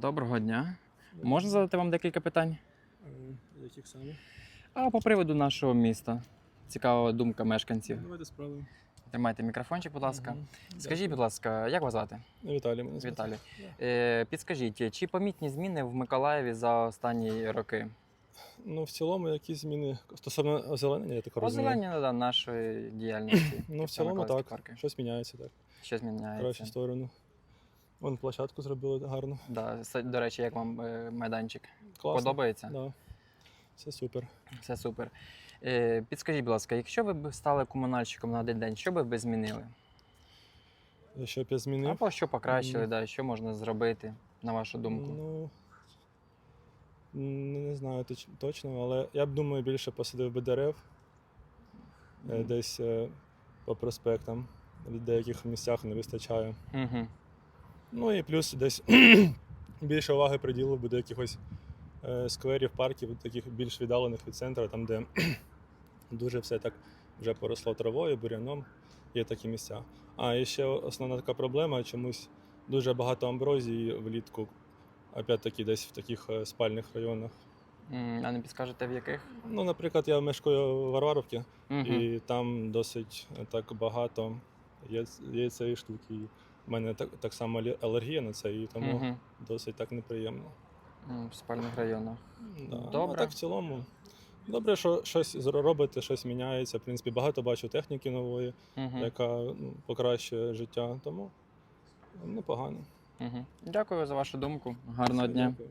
Доброго дня. Можна задати вам декілька питань? Е, Яких саме? А по приводу нашого міста. Цікава думка мешканців. Давайте спробуємо. Тримайте мікрофончик, будь ласка. Мгм. Скажіть, будь ласка, як вас звати? Віталій мене звати. Віталій. Е, підскажіть, чи помітні зміни в Миколаєві за останні роки? Ну, в цілому, якісь зміни стосовно озеленення, я так розумію. Озеленення да, нашої діяльності. Ну, в цілому так. парки. Щось міняється так. Щось В міняється. кращу сторону. Вон площадку зробили гарно. Да. До речі, як вам е, майданчик? Класно. Подобається? Да. Все супер. Все супер. Е, підскажіть, будь ласка, якщо ви б стали комунальщиком на один день, що би ви змінили? Що б я змінив? Або що покращили, Мгм. да, що можна зробити, на вашу думку? Ну, не знаю точ- точно, але я б думаю, більше посадив би дерев Мгм. десь по проспектам. В деяких місцях не вистачає. Мгм. Ну і плюс десь більше уваги приділив би до якихось е, скверів, парків, таких більш віддалених від центру, там, де дуже все так вже поросло травою, буряном, є такі місця. А і ще основна така проблема, чомусь дуже багато амброзії влітку, опять-таки десь в таких е, спальних районах. А не підскажете в яких? Ну, наприклад, я мешкаю в Варваровці, Мгм. і там досить е, так багато є, є цієї штуки. Мене так, так само але- алергія на це, і тому Мгм. досить так неприємно. М, В спальних районах. Да. Ну, Добре. а так в цілому. Добре, що щось зро- робите, щось міняється. В принципі, багато бачу техніки нової, Мгм. яка ну, покращує життя. Тому непогано. Мгм. Дякую за вашу думку. Гарного дня. Дякую.